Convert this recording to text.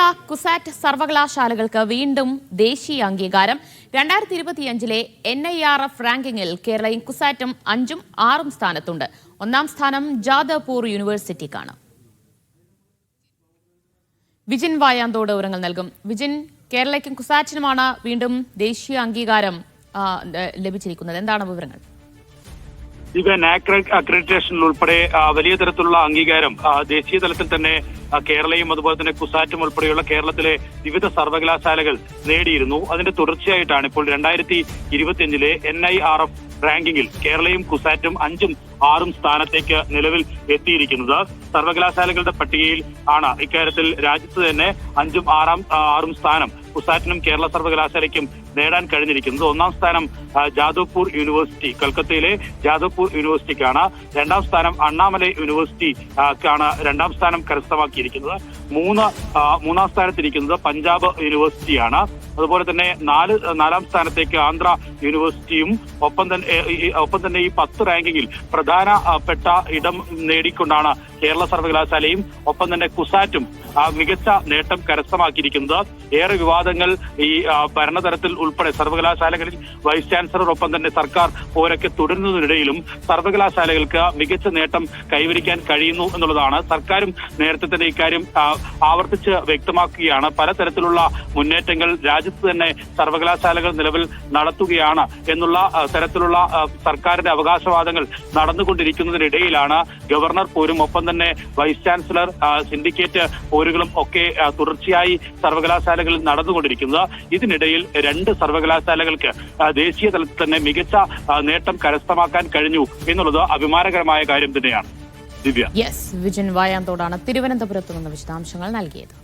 കേരള കുസാറ്റ് സർവകലാശാലകൾക്ക് വീണ്ടും ദേശീയ അംഗീകാരം. രണ്ടായിരത്തി ഇരുപത്തിയഞ്ചിലെ എൻ ഐ ആർ എഫ് റാങ്കിങ്ങിൽ കേരളയും കുസാറ്റും അഞ്ചും ആറും സ്ഥാനത്തുണ്ട്. ഒന്നാം സ്ഥാനം ജാദവ്പൂർ യൂണിവേഴ്സിറ്റിക്കാണ്. വിജിൻ വായാന്തോട് വിവരങ്ങൾ നൽകും. വിജിൻ കേരളയ്ക്കും കുസാറ്റിനുമാണ് വീണ്ടും ദേശീയ അംഗീകാരം ലഭിച്ചിരിക്കുന്നത്. എന്താണ് വിവരങ്ങൾ? ദിവ്യ നാക് അക്രഡിറ്റേഷനിൽ ഉൾപ്പെടെ വലിയ തരത്തിലുള്ള അംഗീകാരം ദേശീയ തലത്തിൽ തന്നെ കേരളയും അതുപോലെ തന്നെ കുസാറ്റും ഉൾപ്പെടെയുള്ള കേരളത്തിലെ വിവിധ സർവകലാശാലകൾ നേടിയിരുന്നു. അതിന്റെ തുടർച്ചയായിട്ടാണ് ഇപ്പോൾ രണ്ടായിരത്തി ഇരുപത്തിയഞ്ചിലെ എൻ ഐ ആർ എഫ് റാങ്കിങ്ങിൽ കേരളയും കുസാറ്റും അഞ്ചും ആറും സ്ഥാനത്തേക്ക് നിലവിൽ എത്തിയിരിക്കുന്നത്. സർവകലാശാലകളുടെ പട്ടികയിൽ ആണ്. ഇക്കാര്യത്തിൽ രാജ്യത്ത് തന്നെ അഞ്ചും ആറാം ആറും സ്ഥാനം കുസാറ്റിനും കേരള സർവകലാശാലയ്ക്കും നേടാൻ കഴിഞ്ഞിരിക്കുന്നത്. ഒന്നാം സ്ഥാനം ജാദവ്പൂർ യൂണിവേഴ്സിറ്റി കൊൽക്കത്തയിലെ ജാദവ്പൂർ യൂണിവേഴ്സിറ്റിക്കാണ്. രണ്ടാം സ്ഥാനം അണ്ണാമലൈ ആണ് രണ്ടാം സ്ഥാനം കരസ്ഥമാക്കിയിരിക്കുന്നത്. മൂന്ന് മൂന്നാം സ്ഥാനത്തിരിക്കുന്നത് പഞ്ചാബ് യൂണിവേഴ്സിറ്റിയാണ്. അതുപോലെ തന്നെ നാല് നാലാം സ്ഥാനത്തേക്ക് ആന്ധ്ര യൂണിവേഴ്സിറ്റിയും ഒപ്പം തന്നെ ഒപ്പം തന്നെ ഈ പത്ത് റാങ്കിങ്ങിൽ പ്രധാനപ്പെട്ട ഇടം നേടിക്കൊണ്ടാണ് കേരള സർവകലാശാലയും ഒപ്പം തന്നെ കുസാറ്റും മികച്ച നേട്ടം കരസ്ഥമാക്കിയിരിക്കുന്നത്. ഏറെ വിവാദങ്ങൾ ഈ ഭരണതലത്തിൽ ഉൾപ്പെടെ സർവകലാശാലകളിൽ വൈസ് ചാൻസലർ ഒപ്പം തന്നെ സർക്കാർ പോരൊക്കെ തുടരുന്നതിനിടയിലും സർവകലാശാലകൾക്ക് മികച്ച നേട്ടം കൈവരിക്കാൻ കഴിയുന്നു എന്നുള്ളതാണ്. സർക്കാരും നേരത്തെ തന്നെ ഇക്കാര്യം ആവർത്തിച്ച് വ്യക്തമാക്കുകയാണ്. പലതരത്തിലുള്ള മുന്നേറ്റങ്ങൾ രാജ്യത്ത് തന്നെ സർവകലാശാലകൾ നിലവിൽ നടത്തുകയാണ് എന്നുള്ള തരത്തിലുള്ള സർക്കാരിന്റെ അവകാശവാദങ്ങൾ നടന്നുകൊണ്ടിരിക്കുന്നതിനിടയിലാണ് ഗവർണർ പോരും ഒപ്പം തന്നെ വൈസ് ചാൻസലർ സിൻഡിക്കേറ്റ് പോരുകളും ഒക്കെ തുടർച്ചയായി സർവകലാശാലകളിൽ നടന്നുകൊണ്ടിരിക്കുന്നത് ഇതിനിടയിൽ രണ്ട് സർവകലാശാലകൾക്ക് ദേശീയ തലത്തിൽ തന്നെ മികച്ച നേട്ടം കരസ്ഥമാക്കാൻ കഴിഞ്ഞു എന്നുള്ളത് അഭിമാനകരമായ കാര്യം തന്നെയാണ്. ദിവ്യ. യെസ് വിജിൻ വായാന്തോടാണ് തിരുവനന്തപുരത്ത് നിന്ന് വിശദാംശങ്ങൾ നൽകിയത്.